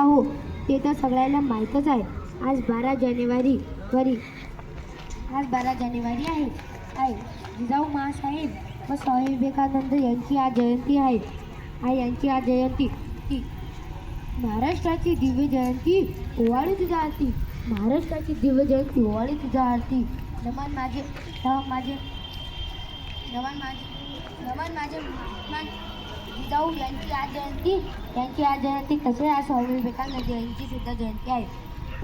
हो? ते तर सगळ्यांना माहीतच आहे. आज बारा जानेवारी वरी. आज बारा जानेवारी आहे. आहे जिजाऊ महासाहेब व स्वामी विवेकानंद यांची आज जयंती आहे. आहे यांची आज जयंती. ती महाराष्ट्राची दिव्य जयंती ओवाळी तुझ्या आरती. महाराष्ट्राची दिव्य जयंती ओवाळी तुझ्या आरती. नमन माझे नमन माझे नमन माझे नमन माझे जिजाऊ यांची आज जयंती यांची आज जयंती तसे आज स्वामी विवेकानंद यांची सुद्धा जयंती आहे.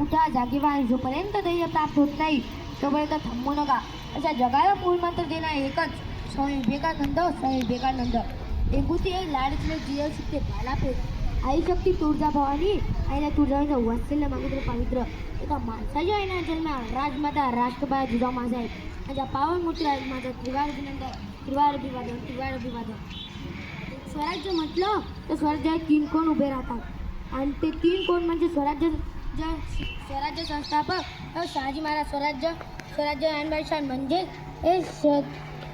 उठा जागे व्हा जोपर्यंत ध्येय प्राप्त होत नाही तोपर्यंत थांबू नका. अशा जगाला मूळ मंत्र देणार एकच. स्वामी विवेकानंद स्वामी विवेकानंद. एकुती एक लाडचे जिय सुट्टे बालापेठ आई शक्ती तुळजा भवानी. आईला तुळजाईनं वात्सल्य मागित्र पावित्र. एका माणसाच्या आईना जन्म. राजमाता राष्ट्रपती जिजाऊ माझा आहे माझ्या पावन मूर्ती आहेत माझा त्रिवार अभिनंदन. त्रिवार अभिवादन त्रिवार अभिवादन. स्वराज्य म्हटलं तर स्वराज्यात तीन कोण उभे राहतात. आणि ते तीन कोण म्हणजे स्वराज्य ज स्वराज्य संस्थापक शहाजी महाराज स्वराज्य स्वराज्य अनबाईशान म्हणजे हे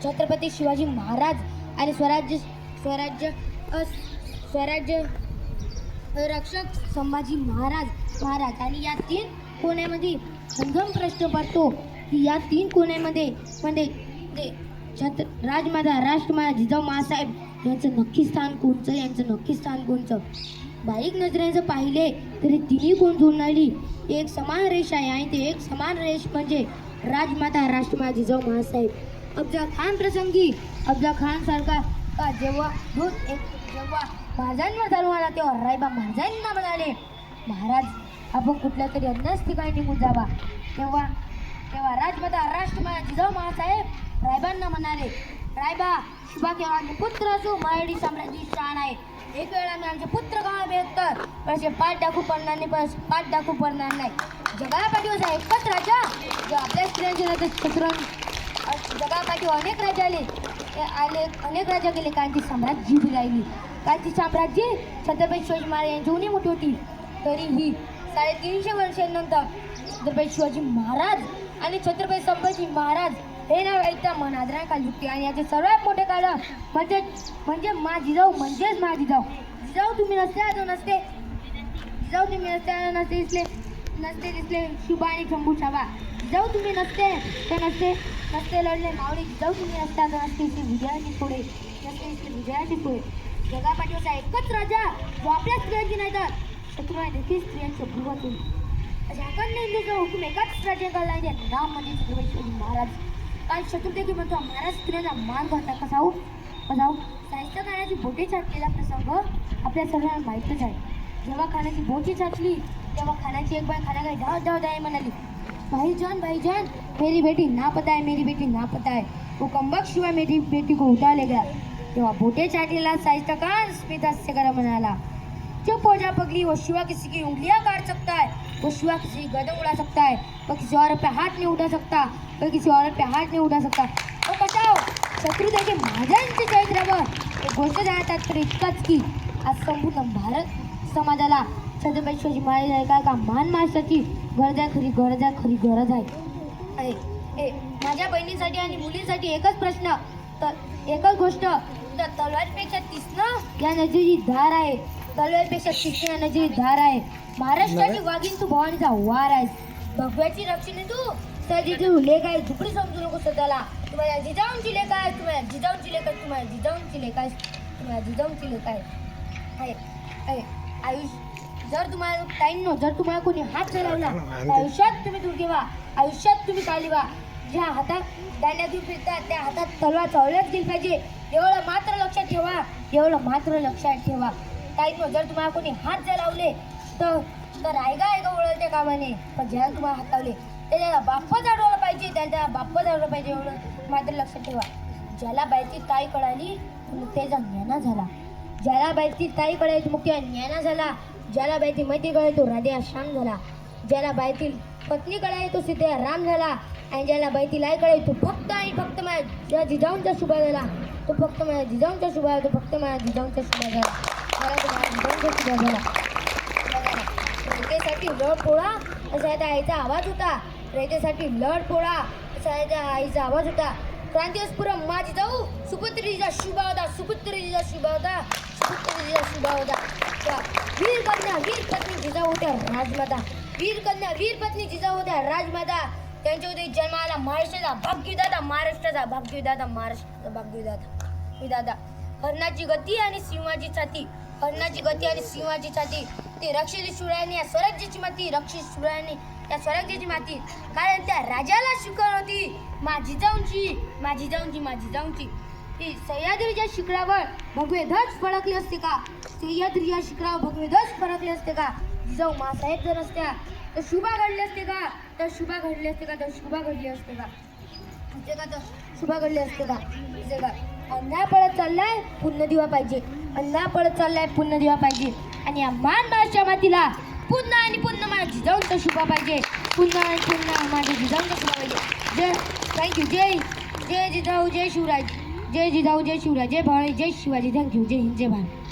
छत्रपती शिवाजी महाराज आणि स्वराज्य स्वराज्य स्वराज्य रक्षक संभाजी महाराज महाराज. आणि या तीन कोण्यामध्ये संगम प्रश्न पडतो की या तीन कोण्यामध्ये म्हणजे ते छत्र राजमाता राष्ट्रमाता जिजाऊ महासाहेब यांचं नक्की स्थान कोणचं यांचं नक्की स्थान कोणचं बारीक नजरेचं पाहिले तरी तिन्ही कोण जोडणारी एक समान रेष आहे आणि ते एक समान रेष म्हणजे राजमाता राष्ट्रमाता जिजाऊ महासाहेब. अफजा खान प्रसंगी अफजा खान सारखा का जेव्हा दूध एक जेव्हा महाराजांवर चालू आला तेव्हा रायबा महाराजांना म्हणाले महाराज आपण कुठल्या तरी अन्यच ठिकाणी निघून जावा. तेव्हा तेव्हा राजमाता राष्ट्रमाता जिजाऊ महासाहेब रायबांना म्हणाले रायबा शुभा आमचे पुत्र असो मराठी साम्राज्याची शान आहे. एक वेळ आम्ही आमचे पुत्र गावा मिळत तर पण असे पाठ दाखवू पडणार नाही पण पाठ दाखवू पडणार नाही. जगाला होता एकच राजा जो आपल्या स्त्रियांचे राजा छत्र जगापाठी अनेक राजा आले. ते आले अनेक राजा गेले कांची साम्राज्य बी राहिली. कांची साम्राज्य छत्रपती शिवाजी महाराज यांची उणी मोठी होती. तरीही साडेतीनशे वर्षांनंतर छत्रपती शिवाजी महाराज आणि छत्रपती संभाजी महाराज हे नाव ऐकता मन आदराने काल आणि याचे सर्वात मोठे कारण म्हणजे म्हणजे मा जिजाऊ म्हणजेच मा जिजाऊ जिजाऊ तुम्ही नसते आलो नसते. जिजाऊ तुम्ही नसते आलो नसते दिसले नसते दिसले शुभा आणि शंभू शाबा जिजाऊ तुम्ही नसते तर नसते नसते लढले मावळे जिजाऊ तुम्ही नसते आलो नसते दिसले विजयाची पुढे नसते दिसले विजयाची पुढे जगापाठीवरचा एकच राजा जो आपल्या स्त्रियांची नाही तर शत्रू देखील स्त्रियांचे भुवत होईल झाकण नेंदूचा हुकूम एकाच राज्याकडे नाही नाव म्हणजे छत्रपती महाराज. काल शत्रुदेखी म्हणतो महाराज स्त्रियांना मान घालता कसा हो कसा हो साहित्य खाण्याची बोटे छाटलेला प्रसंग आपल्या सगळ्यांना माहीतच आहे. जेव्हा खाण्याची बोटी छाटली तेव्हा खाण्याची एक बाय खाण्या धाव धाव दाय म्हणाली. भाईजान भाईजान मेरी बेटी ना पता मेरी बेटी ना पता वो कंबक शिवाय मेरी बेटी को उठा ले गया. तेव्हा बोटे छाटलेला साहित्य का स्मिता म्हणाला चुप हो जा पगली व शिवा किसी की उंगलिया काढ सकता है वो शिवा किसी गदम उड़ा सकता है वह किसी औरत पे हाथ नहीं उठा सकता वह किसी औरत पे हाथ नहीं उठा सकता। वो बचाओ शत्रू देखे चरित्रावर एक गोष्ट जाणतात तर इतकाच की आज संपूर्ण भारत समाजाला। छत्रपती शिवाजी महाराज आहे का का मान माणसाची गरज आहे खरी गरज आहे खरी गरज आहे ए, माझ्या बहिणीसाठी आणि मुलींसाठी एकच प्रश्न तर एकच गोष्ट तर तलवारीपेक्षा तिसनं या नदीची धार आहे. तलवारीपेक्षा या नदीची धार आहे महाराष्ट्राची वाघीण तू भवानीचा वार आहेस. भगव्याची रक्षणे तू. सजी तू लेख आहे झुपडी समजू नको स्वतःला. तुम्हाला जिजाऊंची लेख आहे तुम्हाला जिजाऊंची लेख आहे तुम्हाला जिजाऊंची लेख आहे तुम्हाला जिजाऊंची लेख आहे आहे आहे. आयुष्य जर तुम्हाला ताईंनो जर तुम्हाला कोणी हात चालवला आयुष्यात तुम्ही दूर ठेवा आयुष्यात तुम्ही चाली व्हा ज्या हातात दांड्या दूर फिरतात त्या हातात तलवार चावल्याच गेली पाहिजे. एवढं मात्र लक्षात ठेवा. एवढं मात्र लक्षात ठेवा. ताईनो जर तुम्हाला कोणी हात जर लावले तर तर रायगा आहे का ओळखते कामाने पण ज्याला तुम्हाला हात लावले त्याला बाप्प जाडवलं पाहिजे त्याला बाप्प जाडवलं पाहिजे एवढं मात्र लक्षात ठेवा. ज्याला बायची ताई कळाली त्याचा ज्ञाना झाला. ज्याला बायची ताई कळायची मुख्य ज्ञाना झाला ज्याला बायची माहिती कळाली तो राधे श्याम झाला. ज्याला बायतील पत्नी कळाली तो सिद्ध राम झाला. आणि ज्याला बायती लाई कळाली तो फक्त आणि फक्त माझ्या जिजाऊंचा शुभा झाला. तो फक्त माझ्या जिजाऊंचा शुभा तो फक्त माझ्या जिजाऊंचा शुभा झाला. मला रयतेसाठी लढ पोळा असा त्या आईचा आवाज होता. रयतेसाठी लढ पोळा असा त्या आईचा आवाज होता. क्रांतीपुरम माझी जाऊ सुपुत्रीचा शुभा होता सुपुत्रीचा शुभा होता सुपुत्रीचा शुभा होता त्या वीर कन्या वीर पत्नी जिजा होत्या राजमाता. वीर कन्या वीर पत्नी जिजा होत्या राजमाता. त्यांच्या उदय जन्माला महाराष्ट्राचा भाग्यदाता महाराष्ट्राचा भाग्यदाता महाराष्ट्राचा भाग्यदाता. दादा हरणाची गती आणि सिंहाची छाती. हरणाची गती आणि सिंहाची छाती. ती रक्षित शिवरायांनी या स्वराज्याची माती रक्षित शिवरायांनी त्या स्वराज्याची माती. कारण त्या राजाला शिकवण होती. माझी जाऊनची माझी जाऊनची माझी जाऊनची ती सह्याद्रीच्या शिखरावर भगवे ध्वज फडकले असते का? सह्याद्रीच्या शिखरावर भगवे ध्वज फडकले असते का? जिजाऊ मासाहेब जर असत्या तर शुभा घडले असते का? तर शुभा घडले असते का? तर शुभा घडली असते का? म्हणजे का तर शुभा घडली असते का? अंधार पडत चाललाय पुन्हा दिवा पाहिजे. अंधार पडत चाललाय पुन्हा दिवा पाहिजे. आणि या मान भाषा मातीला पुन्हा आणि पुन्हा माझ्या जिजाऊंचा शुभा पाहिजे. पुन्हा आणि पुन्हा माझ्या जिजाऊंचा शुभा पाहिजे. जय थँक्यू जय जय जिजाऊ जय शिवराज जय जिजाऊ जय शिवराज जय भाळे जय शिवाजी थँक्यू जय हिंद जय भारत.